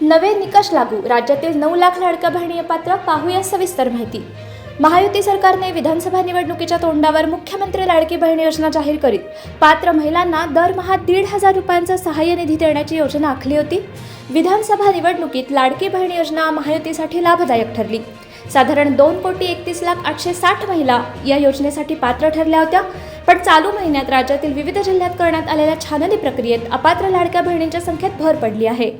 नवे निकष लागू. राज्यातील नऊ लाख लाडक्या बहिणी पात्र पाहूया सविस्तर माहिती. महायुती सरकारने विधानसभा निवडणुकीच्या तोंडावर मुख्यमंत्री लाडकी बहीण योजना जाहीर करीत पात्र महिलांना दरमहा दीड हजार रुपयांचा सहाय्य निधी देण्याची योजना आखली होती. विधानसभा निवडणुकीत लाडकी बहीण योजना महायुतीसाठी लाभदायक ठरली. साधारण दोन कोटी एकतीस लाख आठशे साठ महिला या योजनेसाठी पात्र ठरल्या होत्या. पण चालू महिन्यात राज्यातील विविध जिल्ह्यात करण्यात आलेल्या छाननी प्रक्रियेत अपात्र लाडक्या बहिणींच्या संख्येत भर पडली आहे.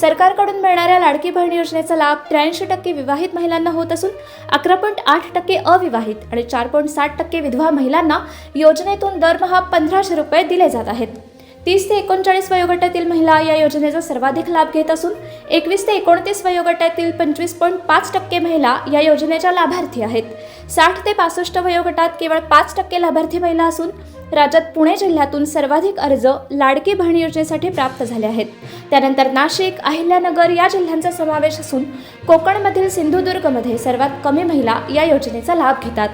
सरकारकडून मिळणाऱ्या लाडकी बहीण योजनेचा लाभ त्र्याऐंशी टक्के विवाहित महिलांना होत असून अकरा पॉईंट आठ टक्के अविवाहित आणि चार पॉईंट साठ टक्के विधवा महिलांना योजनेतून दरमहा पंधराशे रुपये दिले जात आहेत. तीस ते एकोणचाळीस वयोगटातील महिला या योजनेचा सर्वाधिक लाभ घेत असून एकवीस ते एकोणतीस वयोगटातील पंचवीस पॉईंट पाच टक्के महिला या योजनेच्या लाभार्थी आहेत. साठ ते पासष्ट वयोगटात केवळ पाच टक्के लाभार्थी महिला असून राज्यात पुणे जिल्ह्यातून सर्वाधिक अर्ज लाडकी बहीण योजनेसाठी प्राप्त झाले आहेत. त्यानंतर नाशिक अहिल्यानगर या जिल्ह्यांचा समावेश असून कोकणमधील सिंधुदुर्गमध्ये सर्वात कमी महिला या योजनेचा लाभ घेतात.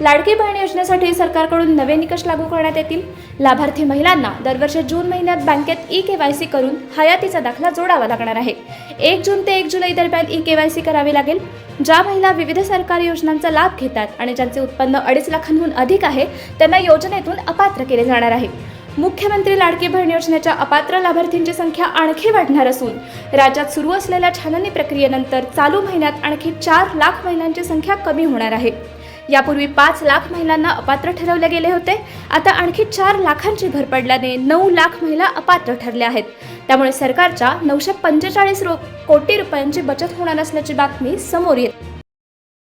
लाडकी बहीण योजनेसाठी सरकारकडून नवे निकष लागू करण्यात येतील. लाभार्थी महिलांना दरवर्षी जून महिन्यात बँकेत ई के वाय सी करून हयातीचा दाखला जोडावा लागणार आहे. एक जून ते एक जुलै दरम्यान ई के वाय सी करावी लागेल. ज्या महिला विविध सरकारी योजनांचा लाभ घेतात आणि ज्यांचे उत्पन्न अडीच लाखांहून अधिक आहे त्यांना योजनेतून अपात्र केले जाणार आहे. मुख्यमंत्री लाडकी बहीण योजनेच्या अपात्र लाभार्थींची संख्या आणखी वाढणार असून राज्यात सुरू असलेल्या छाननी प्रक्रियेनंतर चालू महिन्यात आणखी चार लाख महिलांची संख्या कमी होणार आहे. यापूर्वी पाच लाख महिलांना अपात्र ठरवले गेले होते. आता आणखी चार लाखांची भर पडल्याने नऊ लाख महिला अपात्र ठरल्या आहेत. त्यामुळे सरकारच्या नऊशे पंचेचाळीस रो कोटी रुपयांची बचत होणार असल्याची बातमी समोर येते